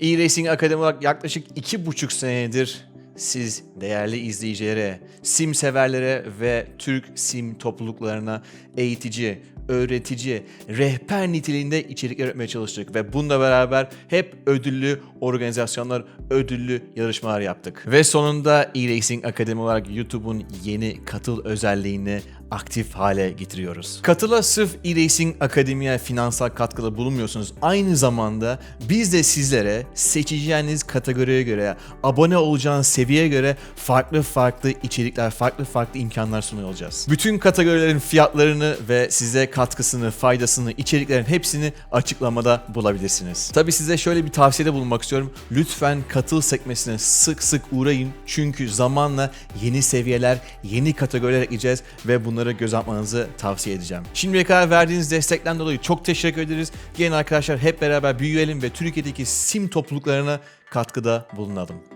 E-Racing Akademi olarak yaklaşık iki buçuk senedir siz değerli izleyicilere, sim severlere ve Türk sim topluluklarına eğitici, öğretici, rehber niteliğinde içerikler üretmeye çalıştık ve bununla beraber hep ödüllü organizasyonlar, ödüllü yarışmalar yaptık. Ve sonunda E-Racing Akademi olarak YouTube'un yeni katıl özelliğini aktif hale getiriyoruz. Katıla sırf E-Racing Akademi'ye finansal katkıda bulunmuyorsunuz. Aynı zamanda biz de sizlere seçeceğiniz kategoriye göre, abone olacağınız seviyeye göre farklı farklı içerikler, farklı farklı imkanlar sunuyor olacağız. Bütün kategorilerin fiyatlarını ve size katkısını, faydasını, içeriklerin hepsini açıklamada bulabilirsiniz. Tabi size şöyle bir tavsiyede bulunmak istiyorum. Lütfen katıl sekmesine sık sık uğrayın. Çünkü zamanla yeni seviyeler, yeni kategoriler ekleyeceğiz ve bunları göz atmanızı tavsiye edeceğim. Şimdiye kadar verdiğiniz destekten dolayı çok teşekkür ederiz. Gelin arkadaşlar hep beraber büyüyelim ve Türkiye'deki sim topluluklarına katkıda bulunalım.